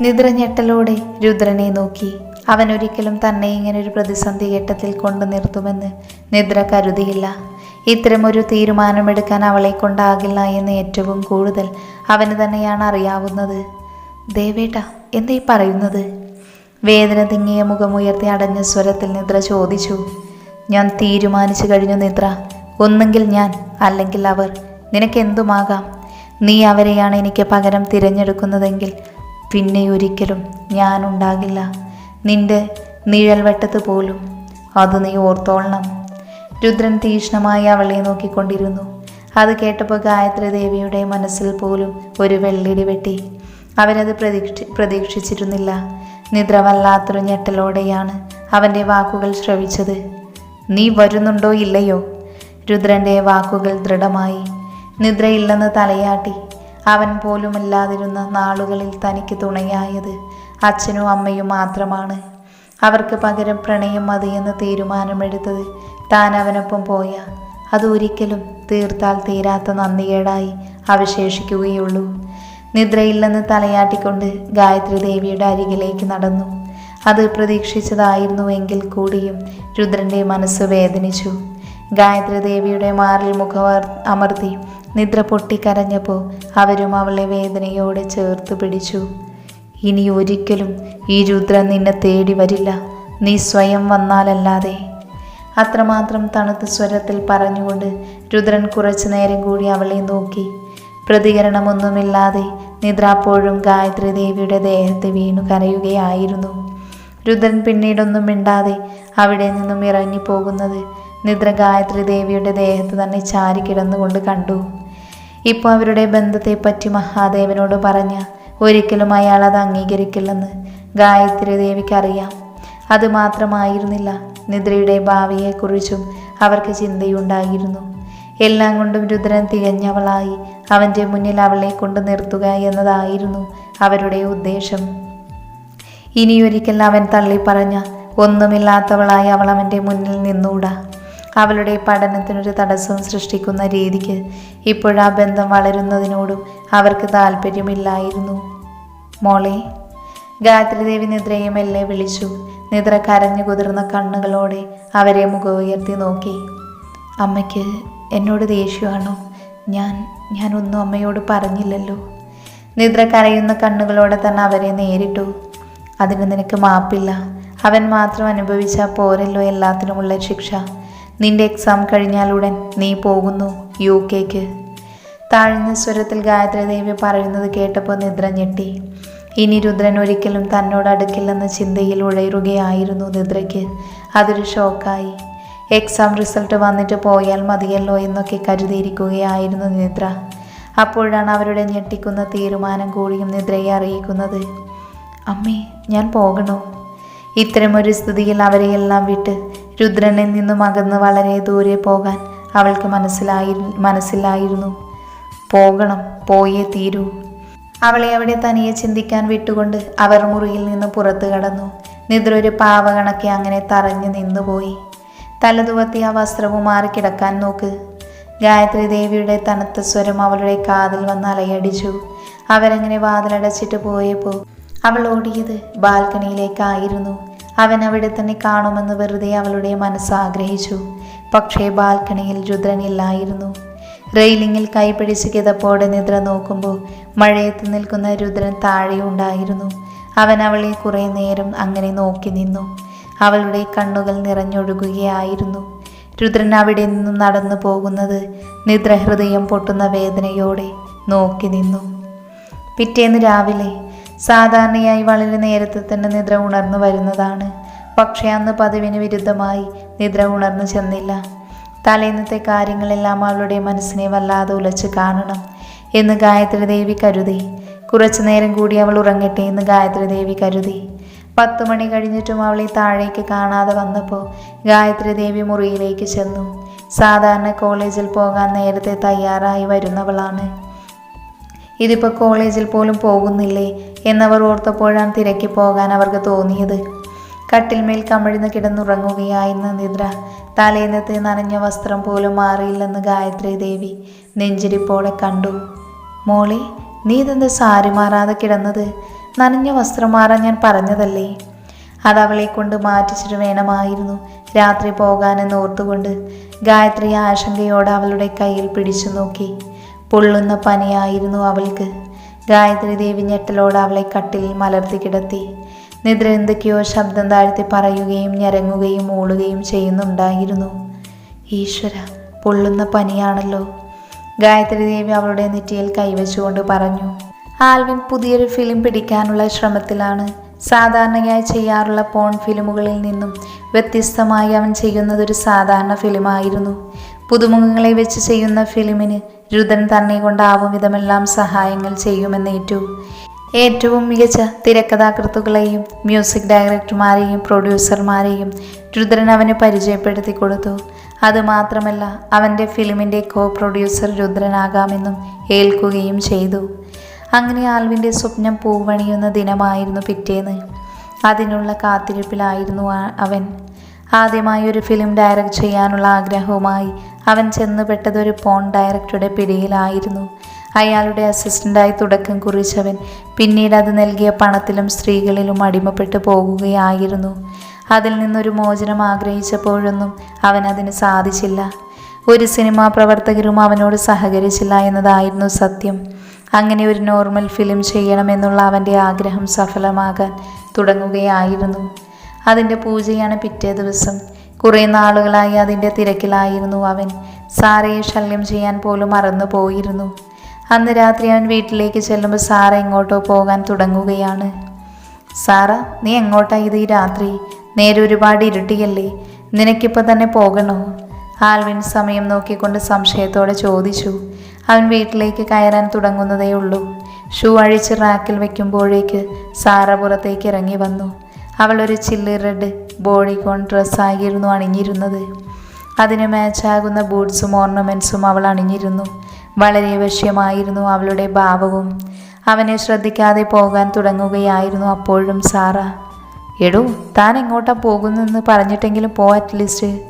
നിദ്ര ഞെട്ടലോടെ രുദ്രനെ നോക്കി. അവൻ ഒരിക്കലും തന്നെ ഇങ്ങനെ ഒരു പ്രതിസന്ധി ഘട്ടത്തിൽ കൊണ്ടു നിർത്തുമെന്ന് നിദ്ര കരുതിയില്ല. ഇത്തരമൊരു തീരുമാനമെടുക്കാൻ അവളെ കൊണ്ടാകില്ല എന്ന് ഏറ്റവും കൂടുതൽ അവന് തന്നെയാണ് അറിയാവുന്നത്. ദേവേട്ട എന്തേ പറയുന്നത്? വേദന തിങ്ങിയ മുഖമുയർത്തി അടഞ്ഞ സ്വരത്തിൽ നിദ്ര ചോദിച്ചു. ഞാൻ തീരുമാനിച്ചു കഴിഞ്ഞു നിദ്ര. ഒന്നെങ്കിൽ ഞാൻ അല്ലെങ്കിൽ അവർ. നിനക്കെന്തുമാകാം? നീ അവരെയാണ് എനിക്ക് പകരം തിരഞ്ഞെടുക്കുന്നതെങ്കിൽ പിന്നെ ഒരിക്കലും ഞാനുണ്ടാകില്ല. നിന്റെ നിഴൽ വെട്ടത്ത് പോലും. അത് നീ ഓർത്തോളണം. രുദ്രൻ തീക്ഷ്ണമായി അവളെ നോക്കിക്കൊണ്ടിരുന്നു. അത് കേട്ടപ്പോൾ ഗായത്രി ദേവിയുടെ മനസ്സിൽ പോലും ഒരു വെള്ളിടി വെട്ടി. അവരത് പ്രതീക്ഷി പ്രതീക്ഷിച്ചിരുന്നില്ല. നിദ്ര വല്ലാത്തൊരു ഞെട്ടലോടെയാണ് അവന്റെ വാക്കുകൾ ശ്രവിച്ചത്. നീ വരുന്നുണ്ടോ ഇല്ലയോ? രുദ്രന്റെ വാക്കുകൾ ദൃഢമായി. നിദ്രയില്ലെന്ന് തലയാട്ടി. അവൻ പോലുമല്ലാതിരുന്ന നാളുകളിൽ തനിക്ക് തുണയായത് അച്ഛനും അമ്മയും മാത്രമാണ്. അവർക്ക് പകരം പ്രണയം മതിയെന്ന് തീരുമാനമെടുത്തത് താൻ അവനൊപ്പം പോയ. അത് ഒരിക്കലും തീർത്താൽ തീരാത്ത നന്ദികേടായി അവശേഷിക്കുകയുള്ളൂ. നിദ്രയില്ലെന്ന് തലയാട്ടിക്കൊണ്ട് ഗായത്രി ദേവിയുടെ അരികിലേക്ക് നടന്നു. അത് പ്രതീക്ഷിച്ചതായിരുന്നുവെങ്കിൽ കൂടിയും രുദ്രന്റെ മനസ്സ് വേദനിച്ചു. ഗായത്രി ദേവിയുടെ മാറിൽ മുഖവർ അമർത്തി നിദ്ര പൊട്ടിക്കരഞ്ഞപ്പോൾ അവരും അവളെ വേദനയോടെ ചേർത്ത് പിടിച്ചു. ഇനി ഒരിക്കലും ഈ രുദ്രൻ നിന്നെ തേടി വരില്ല. നീ സ്വയം വന്നാലല്ലാതെ. അത്രമാത്രം തണുത്ത സ്വരത്തിൽ പറഞ്ഞുകൊണ്ട് രുദ്രൻ കുറച്ചു നേരം കൂടി അവളെ നോക്കി. പ്രതികരണമൊന്നുമില്ലാതെ നിദ്ര അപ്പോഴും ഗായത്രി ദേവിയുടെ ദേഹത്ത് വീണു കരയുകയായിരുന്നു. രുദ്രൻ പിന്നീടൊന്നും മിണ്ടാതെ അവിടെ നിന്നും ഇറങ്ങിപ്പോകുന്നത് നിദ്ര ഗായത്രി ദേവിയുടെ ദേഹത്ത് തന്നെ ചാരി കിടന്നുകൊണ്ട് കണ്ടു. ഇപ്പോൾ അവരുടെ ബന്ധത്തെപ്പറ്റി മഹാദേവനോട് പറഞ്ഞ ഒരിക്കലും അയാൾ അത് അംഗീകരിക്കില്ലെന്ന് ഗായത്രി ദേവിക്ക് അറിയാം അത് മാത്രമായിരുന്നില്ല നിദ്രയുടെ ഭാവിയെക്കുറിച്ചും അവർക്ക് ചിന്തയുണ്ടായിരുന്നു. എല്ലാം കൊണ്ടും രുദ്രൻ തികഞ്ഞവളായി അവന്റെ മുന്നിൽ അവളെ കൊണ്ട് നിർത്തുക എന്നതായിരുന്നു അവരുടെ ഉദ്ദേശം. ഇനിയൊരിക്കൽ അവൻ തള്ളി പറഞ്ഞ ഒന്നുമില്ലാത്തവളായി അവൾ അവന്റെ മുന്നിൽ നിന്നൂടാ. അവളുടെ പഠനത്തിനൊരു തടസ്സവും സൃഷ്ടിക്കുന്ന രീതിക്ക് ഇപ്പോഴാ ബന്ധം വളരുന്നതിനോടും അവർക്ക് താല്പര്യമില്ലായിരുന്നു മോളെ ഗായത്രിദേവി നിദ്രയെ മെല്ലെ വിളിച്ചു. നിദ്ര കരഞ്ഞു കുതിർന്ന കണ്ണുകളോടെ അവരെ മുഖം ഉയർത്തി നോക്കി. അമ്മയ്ക്ക് എന്നോട് ദേഷ്യമാണോ? ഞാൻ ഞാനൊന്നും അമ്മയോട് പറഞ്ഞില്ലല്ലോ. നിദ്ര കരയുന്ന കണ്ണുകളോടെ തന്നെ അവരെ നേരിട്ടു. അതിന് നിനക്ക് മാപ്പില്ല. അവൻ മാത്രം അനുഭവിച്ചാൽ പോരല്ലോ എല്ലാത്തിനുമുള്ള ശിക്ഷ. നിന്റെ എക്സാം കഴിഞ്ഞാലുടൻ നീ പോകുന്നു യു കെക്ക് താഴ്ന്ന സ്വരത്തിൽ ഗായത്രി ദേവി പറയുന്നത് കേട്ടപ്പോൾ നിദ്ര ഞെട്ടി. ഇനി രുദ്രൻ ഒരിക്കലും തന്നോട് അടുക്കില്ലെന്ന ചിന്തയിൽ ഉഴയുകയായിരുന്നു നിദ്രയ്ക്ക്. അതൊരു ഷോക്കായി. എക്സാം റിസൾട്ട് വന്നിട്ട് പോയാൽ മതിയല്ലോ എന്നൊക്കെ കരുതിയിരിക്കുകയായിരുന്നു നിദ്ര. അപ്പോഴാണ് അവരുടെ ഞെട്ടിക്കുന്ന തീരുമാനം കൂടിയും നിദ്രയെ അറിയിക്കുന്നത്. അമ്മേ ഞാൻ പോകണോ? ഇത്തരമൊരു സ്ഥിതിയിൽ അവരെയെല്ലാം വിട്ട് രുദ്രനിൽ നിന്നും അകന്ന് വളരെ ദൂരെ പോകാൻ അവൾക്ക് മനസ്സിലായി മനസ്സിലായിരുന്നു. പോകണം പോയേ തീരൂ. അവളെ അവിടെ തനിയെ ചിന്തിക്കാൻ വിട്ടുകൊണ്ട് അവർ മുറിയിൽ നിന്ന് പുറത്തു കടന്നു. നിദ്ര ഒരു പാവകണക്കെ അങ്ങനെ തറഞ്ഞു നിന്നുപോയി. തലതുവത്തി ആ വസ്ത്രവും മാറി കിടക്കാൻ നോക്ക്. ഗായത്രി ദേവിയുടെ തണുത്ത സ്വരം അവളുടെ കാതിൽ വന്ന് അലയടിച്ചു. അവരങ്ങനെ വാതിലടച്ചിട്ട് പോയപ്പോൾ അവൾ ഓടിയത് ബാൽക്കണിയിലേക്കായിരുന്നു. അവൻ അവിടെ തന്നെ കാണുമെന്ന് വെറുതെ അവളുടെ മനസ്സ് ആഗ്രഹിച്ചു. പക്ഷേ ബാൽക്കണിയിൽ രുദ്രനില്ലായിരുന്നു റെയിലിങ്ങിൽ കൈപിടിച്ച് കിതപ്പോടെ നിദ്ര നോക്കുമ്പോൾ മഴയത്ത് നിൽക്കുന്ന രുദ്രൻ താഴെ ഉണ്ടായിരുന്നു. അവൻ അവളെ കുറേ നേരം അങ്ങനെ നോക്കി നിന്നു. അവളുടെ കണ്ണുകൾ നിറഞ്ഞൊഴുകുകയായിരുന്നു. രുദ്രൻ അവിടെ നിന്നും നടന്നു പോകുന്നത് നിദ്രഹൃദയം പൊട്ടുന്ന വേദനയോടെ നോക്കി നിന്നു. പിറ്റേന്ന് രാവിലെ സാധാരണയായി വളരെ നേരത്തെ തന്നെ നിദ്ര ഉണർന്നു വരുന്നതാണ്. പക്ഷേ അന്ന് പതിവിന് വിരുദ്ധമായി നിദ്ര ഉണർന്നു ചെന്നില്ല. തലേന്നത്തെ കാര്യങ്ങളെല്ലാം അവളുടെ മനസ്സിനെ വല്ലാതെ ഉലച്ച് കാണണം എന്ന് ഗായത്രി ദേവി കരുതി. കുറച്ചു നേരം കൂടി അവൾ ഉറങ്ങട്ടെ എന്ന് ഗായത്രി ദേവി കരുതി. പത്തു മണി കഴിഞ്ഞിട്ടും അവളെ താഴേക്ക് കാണാതെ വന്നപ്പോൾ ഗായത്രി ദേവി മുറിയിലേക്ക് ചെന്നു. സാധാരണ കോളേജിൽ പോകാൻ നേരത്തെ തയ്യാറായി വരുന്നവളാണ്. ഇതിപ്പോൾ കോളേജിൽ പോലും പോകുന്നില്ലേ എന്നവർ ഓർത്തപ്പോഴാണ് തിരക്കി പോകാൻ അവർക്ക് തോന്നിയത്. കട്ടിൽമേൽ കമിഴ്ന്ന് കിടന്നുറങ്ങുകയായിരുന്ന നിദ്ര തലേന്നത്തെ നനഞ്ഞ വസ്ത്രം പോലും മാറിയില്ലെന്ന് ഗായത്രി ദേവി നെഞ്ചിരിപ്പോടെ കണ്ടു. മോളെ നീ ഇതെന്ത് സാരി മാറാതെ കിടന്നത്? നനഞ്ഞ വസ്ത്രം മാറാൻ ഞാൻ പറഞ്ഞതല്ലേ? അത് അവളെ കൊണ്ട് മാറ്റിച്ചിട്ട് വേണമായിരുന്നു രാത്രി പോകാനെന്ന് ഓർത്തുകൊണ്ട് ഗായത്രി ആശങ്കയോടെ അവളുടെ കയ്യിൽ പിടിച്ചു നോക്കി. പൊള്ളുന്ന പനിയായിരുന്നു അവൾക്ക്. ഗായത്രി ദേവി ഞെട്ടലോട് അവളെ കട്ടിലിൽ മലർത്തി കിടത്തി. നിദ്ര എന്തൊക്കെയോ ശബ്ദം താഴ്ത്തി പറയുകയും ഞരങ്ങുകയും മൂളുകയും ചെയ്യുന്നുണ്ടായിരുന്നു. ഈശ്വര പൊള്ളുന്ന പനിയാണല്ലോ. ഗായത്രി ദേവി അവളുടെ നെറ്റിയിൽ കൈവച്ചുകൊണ്ട് പറഞ്ഞു ആൽവിൻ പുതിയൊരു ഫിലിം പിടിക്കാനുള്ള ശ്രമത്തിലാണ്. സാധാരണയായി ചെയ്യാറുള്ള പോൺ ഫിലിമുകളിൽ നിന്നും വ്യത്യസ്തമായി അവൻ ചെയ്യുന്നതൊരു സാധാരണ ഫിലിമായിരുന്നു. പുതുമുഖങ്ങളെ വെച്ച് ചെയ്യുന്ന ഫിലിമിന് രുദ്രൻ തന്നെ കൊണ്ടാവും വിധമെല്ലാം സഹായങ്ങൾ ചെയ്യുമെന്നേറ്റു ഏറ്റവും മികച്ച തിരക്കഥാകൃത്തുക്കളെയും മ്യൂസിക് ഡയറക്ടർമാരെയും പ്രൊഡ്യൂസർമാരെയും രുദ്രൻ അവന് പരിചയപ്പെടുത്തി കൊടുത്തു. അതുമാത്രമല്ല അവന്റെ ഫിലിമിന്റെ കോ പ്രൊഡ്യൂസർ രുദ്രനാകാമെന്നും ഏൽക്കുകയും ചെയ്തു. അങ്ങനെ ആൽവിന്റെ സ്വപ്നം പൂവണിയുന്ന ദിനമായിരുന്നു പിറ്റേന്ന്. അതിനുള്ള കാത്തിരിപ്പിലായിരുന്നു അവൻ. ആദ്യമായി ഒരു ഫിലിം ഡയറക്റ്റ് ചെയ്യാനുള്ള ആഗ്രഹവുമായി അവൻ ചെന്നുപെട്ടത് ഒരു പോൺ ഡയറക്ടറുടെ പിടിയിലായിരുന്നു. അയാളുടെ അസിസ്റ്റന്റായി തുടക്കം കുറിച്ചവൻ പിന്നീട് അത് നൽകിയ പണത്തിലും സ്ത്രീകളിലും അടിമപ്പെട്ടു പോകുകയായിരുന്നു. അതിൽ നിന്നൊരു മോചനം ആഗ്രഹിച്ചപ്പോഴൊന്നും അവൻ അതിന് സാധിച്ചില്ല. ഒരു സിനിമാ പ്രവർത്തകരും അവനോട് സഹകരിച്ചില്ല എന്നതായിരുന്നു സത്യം. അങ്ങനെ ഒരു നോർമൽ ഫിലിം ചെയ്യണമെന്നുള്ള അവന്റെ ആഗ്രഹം സഫലമാകാൻ തുടങ്ങുകയായിരുന്നു. അതിന്റെ പൂജയാണ് പിറ്റേ ദിവസം. കുറേ നാളുകളായി അതിന്റെ തിരക്കിലായിരുന്നു അവൻ. സാറയെ ശല്യം ചെയ്യാൻ പോലും മറന്നു പോയിരുന്നു. അന്ന് രാത്രി അവൻ വീട്ടിലേക്ക് ചെല്ലുമ്പോൾ സാറ എങ്ങോട്ടോ പോകാൻ തുടങ്ങുകയാണ്. സാറ നീ എങ്ങോട്ടാ ഇത് ഈ രാത്രി? നേരെ ഒരുപാട് ഇരുട്ടിയല്ലേ? നിനക്കിപ്പോൾ തന്നെ പോകണോ? ആൽവിൻ സമയം നോക്കിക്കൊണ്ട് സംശയത്തോടെ ചോദിച്ചു. അവൻ വീട്ടിലേക്ക് കയറാൻ തുടങ്ങുന്നതേ ഉള്ളൂ ഷൂ അഴിച്ച് റാക്കിൽ വെക്കുമ്പോഴേക്ക് സാറ പുറത്തേക്ക് ഇറങ്ങി വന്നു. അവൾ ഒരു ചില്ലി റെഡ് ബോഡിക്കോൺ ഡ്രസ്സായിരുന്നു അണിഞ്ഞിരുന്നത്. അതിന് മാച്ചാകുന്ന ബൂട്ട്സും ഓർണമെന്റ്സും അവൾ അണിഞ്ഞിരുന്നു. വളരെ വശ്യമായിരുന്നു അവളുടെ ഭാവവും. അവനെ ശ്രദ്ധിക്കാതെ പോകാൻ തുടങ്ങുകയായിരുന്നു അപ്പോഴും സാറ. എടോ താൻ എങ്ങോട്ടാ പോകുന്നതെന്ന് പറഞ്ഞിട്ടെങ്കിലും പോ അറ്റ്ലീസ്റ്റ്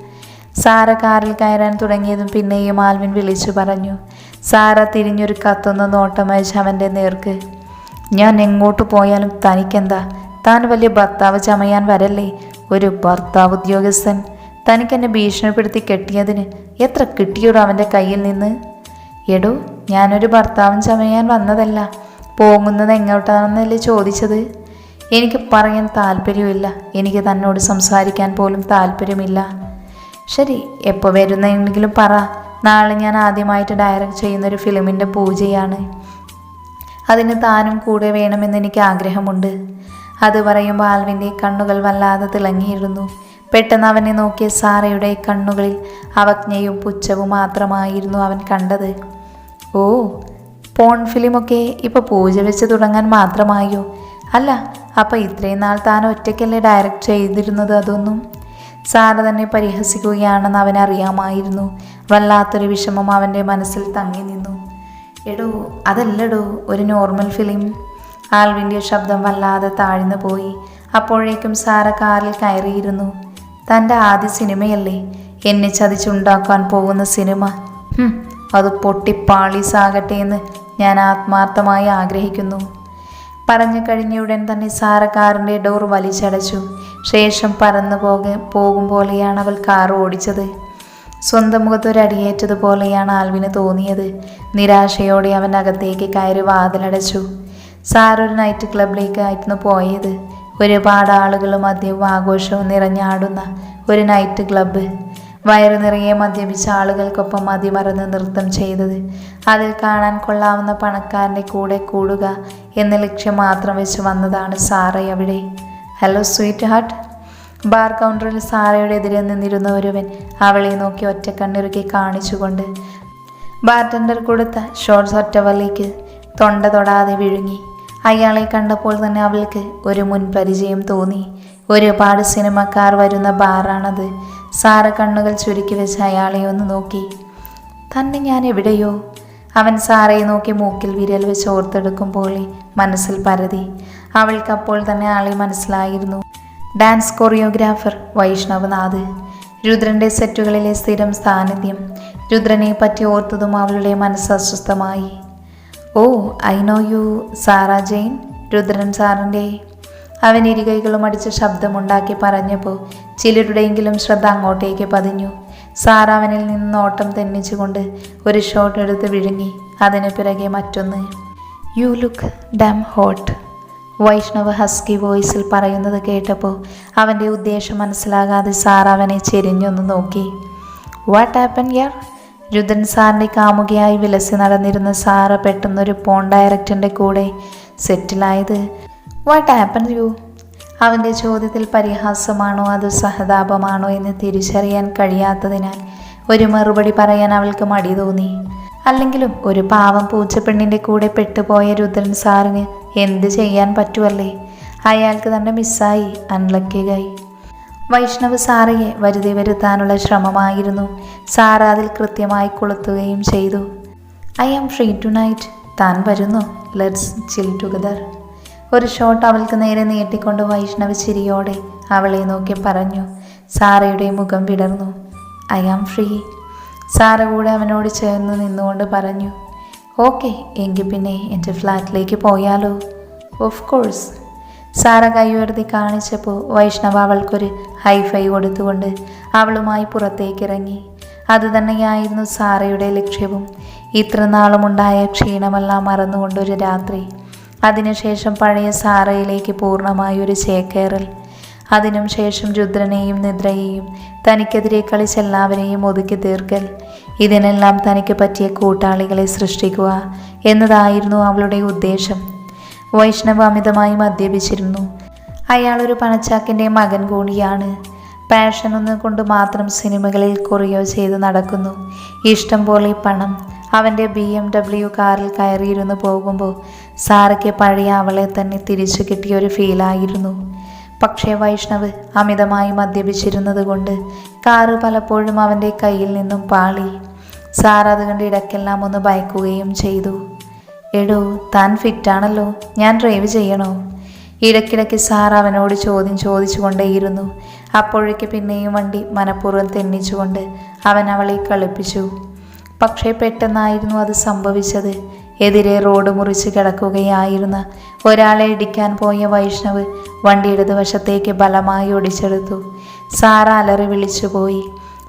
സാറ കാറിൽ കയറാൻ തുടങ്ങിയതും പിന്നെയും ആൽവിൻ വിളിച്ചു പറഞ്ഞു. സാറ തിരിഞ്ഞൊരു കത്തുന്ന നോട്ടം അയച്ച് അവന്റെ നേർക്ക്. ഞാൻ എങ്ങോട്ട് പോയാലും തനിക്കെന്താ? താൻ വലിയ ഭർത്താവ് ചമയാൻ വരല്ലേ? ഒരു ഭർത്താവ് ഉദ്യോഗസ്ഥൻ തനിക്കെന്നെ ഭീഷണിപ്പെടുത്തി കെട്ടിയതിന് എത്ര കിട്ടിയോടോ അവന്റെ കയ്യിൽ നിന്ന്? എടോ ഞാനൊരു ഭർത്താവും ചമയാൻ വന്നതല്ല. പോകുന്നത് എങ്ങോട്ടാണെന്നല്ലേ ചോദിച്ചത്? എനിക്ക് പറയാൻ താല്പര്യമില്ല. എനിക്ക് തന്നോട് സംസാരിക്കാൻ പോലും താല്പര്യമില്ല. ശരി എപ്പോൾ വരുന്നെങ്കിലും പറ. നാളെ ഞാൻ ആദ്യമായിട്ട് ഡയറക്റ്റ് ചെയ്യുന്നൊരു ഫിലിമിന്റെ പൂജയാണ്. അതിന് താനും കൂടെ വേണമെന്ന് എനിക്ക് ആഗ്രഹമുണ്ട്. അത് പറയുമ്പോൾ ആൽവിന്റെ കണ്ണുകൾ വല്ലാതെ തിളങ്ങിയിരുന്നു. പെട്ടെന്ന് അവനെ നോക്കിയ സാറയുടെ കണ്ണുകളിൽ അവജ്ഞയും പുച്ഛവും മാത്രമായിരുന്നു അവൻ കണ്ടത്. ഓ പോൺ ഫിലിമൊക്കെ ഇപ്പോൾ പൂജ വെച്ച് തുടങ്ങാൻ മാത്രമായോ? അല്ല അപ്പോൾ ഇത്രയും നാൾ താൻ ഒറ്റയ്ക്കല്ലേ ഡയറക്റ്റ് ചെയ്തിരുന്നത് അതൊന്നും? സാറ തന്നെ പരിഹസിക്കുകയാണെന്ന് അവനറിയാമായിരുന്നു വല്ലാത്തൊരു വിഷമം അവന്റെ മനസ്സിൽ തങ്ങി നിന്നു. എടോ അതല്ലടോ ഒരു നോർമൽ ഫിലിം. ആൽവിന്റെ ശബ്ദം വല്ലാതെ താഴ്ന്നു പോയി. അപ്പോഴേക്കും സാറ കാറിൽ കയറിയിരുന്നു. തന്റെ ആദ്യ സിനിമയല്ലേ? എന്നെ ചതിച്ചുണ്ടാക്കാൻ പോകുന്ന സിനിമ. അത് പൊട്ടിപ്പാളീസാകട്ടെ എന്ന് ഞാൻ ആത്മാർത്ഥമായി ആഗ്രഹിക്കുന്നു. പറഞ്ഞു കഴിഞ്ഞ ഉടൻ തന്നെ സാറ കാറിന്റെ ഡോർ വലിച്ചടച്ചു. ശേഷം പറന്നു പോക പോകും പോലെയാണ് അവൾ കാർ ഓടിച്ചത്. സ്വന്തം മുഖത്തൊരടിയേറ്റതുപോലെയാണ് ആൽവിന് തോന്നിയത്. നിരാശയോടെ അവൻ അകത്തേക്ക് കയറി വാതിലടച്ചു. സാർ ഒരു നൈറ്റ് ക്ലബിലേക്കായിരുന്നു പോയത്. ഒരുപാട് ആളുകൾ മദ്യവും ആഘോഷവും നിറഞ്ഞാടുന്ന ഒരു നൈറ്റ് ക്ലബ്ബ് വയറു നിറയെ മദ്യപിച്ച ആളുകൾക്കൊപ്പം മതിമറന്ന് നൃത്തം ചെയ്തത്. അതിൽ കാണാൻ കൊള്ളാവുന്ന പണക്കാരന്റെ കൂടെ കൂടുക എന്ന ലക്ഷ്യം മാത്രം വെച്ച് വന്നതാണ് സാറ അവിടെ. ഹലോ സ്വീറ്റ് ഹാർട്ട് ബാർ കൗണ്ടറിൽ സാറയുടെ എതിരെ നിന്നിരുന്ന ഒരുവൻ അവളെ നോക്കി ഒറ്റ കണ്ണിറുക്കി കാണിച്ചുകൊണ്ട് ബാർട്ടൻഡർ കൊടുത്ത ഷോർട്ട്സ് ഒറ്റവലേക്ക് തൊണ്ട തൊടാതെ വിഴുങ്ങി. അയാളെ കണ്ടപ്പോൾ തന്നെ അവൾക്ക് ഒരു മുൻപരിചയം തോന്നി. ഒരുപാട് സിനിമക്കാർ വരുന്ന ബാറാണത്. സാറ കണ്ണുകൾ ചുരുക്കി വെച്ച് അയാളെ ഒന്ന് നോക്കി. തന്നെ ഞാൻ എവിടെയോ? അവൻ സാറയെ നോക്കി മൂക്കിൽ വിരൽ വെച്ച് ഓർത്തെടുക്കും പോലെ മനസ്സിൽ പരതി. അവൾക്ക് അപ്പോൾ തന്നെ ആളെ മനസ്സിലായിരുന്നു. Dance choreographer Vaishnavanath. രുദ്രന്റെ സെറ്റുകളിലെ സ്ഥിരം സാന്നിധ്യം. രുദ്രനെ പറ്റി ഓർത്തതും അവളുടെ മനസ്സ് അസ്വസ്ഥമായി. ഓ I know you Sara Jain Rudran സാറിന്റെ. അവൻ ഇരുകൈകളും അടിച്ച് ശബ്ദമുണ്ടാക്കി പറഞ്ഞപ്പോൾ ചിലരുടെയെങ്കിലും ശ്രദ്ധ അങ്ങോട്ടേക്ക് പതിഞ്ഞു. സാർ അവനിൽ നിന്ന് നോട്ടം തെന്നിച്ചുകൊണ്ട് ഒരു ഷോട്ട് എടുത്ത് വിഴുങ്ങി. അതിന് പിറകെ മറ്റൊന്ന്. You look damn hot. Vaishnav husky വോയിസിൽ പറയുന്നത് കേട്ടപ്പോൾ അവന്റെ ഉദ്ദേശം മനസ്സിലാകാതെ സാർ അവനെ ചെരിഞ്ഞൊന്ന് നോക്കി. വാട്ട് ആപ്പൻ യാർ രുദ്രൻ സാറിന്റെ കാമുകയായി വിലസി നടന്നിരുന്ന സാറ് പെട്ടെന്നൊരു പോൺ ഡയറക്ടറിന്റെ കൂടെ സെറ്റിലായത് വാട്ട് ആപ്പൻ യു അവന്റെ ചോദ്യത്തിൽ പരിഹാസമാണോ അത് സഹതാപമാണോ എന്ന് തിരിച്ചറിയാൻ കഴിയാത്തതിനാൽ ഒരു മറുപടി പറയാൻ അവൾക്ക് മടി തോന്നി. അല്ലെങ്കിലും ഒരു പാവം പൂച്ചപ്പെണ്ണിന്റെ കൂടെ പെട്ടുപോയ രുദ്രൻ സാറിന് എന്ത് ചെയ്യാൻ പറ്റുമല്ലേ അയാൾക്ക് തന്നെ മിസ്സായി അൺലക്കിയായി വൈഷ്ണവ് സാറയെ വരുതി വരുത്താനുള്ള ശ്രമമായിരുന്നു. സാറ അതിൽ കൃത്യമായി കൊളുത്തുകയും ചെയ്തു. I am free tonight താൻ വരുന്നു. Let's chill together. ഒരു ഷോട്ട് അവൾക്ക് നേരെ നീട്ടിക്കൊണ്ട് വൈഷ്ണവ് ചിരിയോടെ അവളെ നോക്കി പറഞ്ഞു. സാറയുടെ മുഖം വിടർന്നു. I am free. സാറ കൂടെ അവനോട് ചേർന്ന് നിന്നുകൊണ്ട് പറഞ്ഞു. ഓക്കെ എങ്കിൽ പിന്നെ എന്റെ ഫ്ലാറ്റിലേക്ക് പോയാലോ? Of course. സാറ കൈ ഉയർത്തി കാണിച്ചപ്പോൾ വൈഷ്ണവ അവൾക്കൊരു ഹൈഫൈ കൊടുത്തുകൊണ്ട് അവളുമായി പുറത്തേക്ക് ഇറങ്ങി അതുതന്നെയായിരുന്നു സാറയുടെ ലക്ഷ്യവും. ഇത്ര നാളുമുണ്ടായ ക്ഷീണമെല്ലാം മറന്നുകൊണ്ടൊരു രാത്രി. അതിനുശേഷം പഴയ സാറയിലേക്ക് പൂർണമായൊരു ചേക്കേറൽ. അതിനും ശേഷം രുദ്രനെയും നിദ്രയെയും തനിക്കെതിരെ കളിച്ചെല്ലാവരെയും ഒതുക്കി തീർക്കൽ. ഇതിനെല്ലാം തനിക്ക് പറ്റിയ കൂട്ടാളികളെ സൃഷ്ടിക്കുക എന്നതായിരുന്നു അവളുടെ ഉദ്ദേശം. വൈഷ്ണവ് അമിതമായി മദ്യപിച്ചിരുന്നു അയാളൊരു പണച്ചാക്കിന്റെ മകൻ കൂടിയാണ്. പാഷൻ ഒന്ന് കൊണ്ട് മാത്രം സിനിമകളിൽ കുറിയോ ചെയ്ത് നടക്കുന്നു. ഇഷ്ടം പോലെ പണം അവന്റെ ബി എം ഡബ്ല്യു കാറിൽ കയറിയിരുന്നു പോകുമ്പോൾ സാറയ്ക്ക് പഴയ അവളെ തന്നെ തിരിച്ചു കിട്ടിയ ഒരു ഫീലായിരുന്നു പക്ഷേ വൈഷ്ണവ് അമിതമായി മദ്യപിച്ചിരുന്നത് കൊണ്ട് കാറ് പലപ്പോഴും അവന്റെ കയ്യിൽ നിന്നും പാളി. സാർ അത് കണ്ട് ഇടയ്ക്കെല്ലാം ഒന്ന് ഭയക്കുകയും ചെയ്തു. എടോ താൻ ഫിറ്റാണല്ലോ. ഞാൻ ഡ്രൈവ് ചെയ്യണോ? ഇടയ്ക്കിടയ്ക്ക് സാർ അവനോട് ചോദ്യം ചോദിച്ചുകൊണ്ടേയിരുന്നു. അപ്പോഴേക്ക് പിന്നെയും വണ്ടി മനഃപൂർവം തെന്നിച്ചുകൊണ്ട് അവൻ അവളെ കളിപ്പിച്ചു. പക്ഷേ പെട്ടെന്നായിരുന്നു അത് സംഭവിച്ചത്. എതിരെ റോഡ് മുറിച്ച് കിടക്കുകയായിരുന്ന ഒരാളെ ഇടിക്കാൻ പോയ വൈഷ്ണവ് വണ്ടി ഇടതുവശത്തേക്ക് ബലമായി ഒടിച്ചെടുത്തു. സാറ അലറി വിളിച്ചുപോയി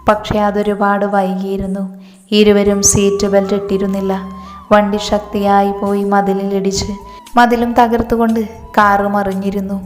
പക്ഷേ അതൊരുപാട് വൈകിയിരുന്നു. ഇരുവരും സീറ്റ് ബെൽറ്റ് ഇട്ടിരുന്നില്ല. വണ്ടി ശക്തിയായി പോയി മതിലിലിടിച്ച് മതിലും തകർത്തുകൊണ്ട് കാറ് മറിഞ്ഞിരുന്നു.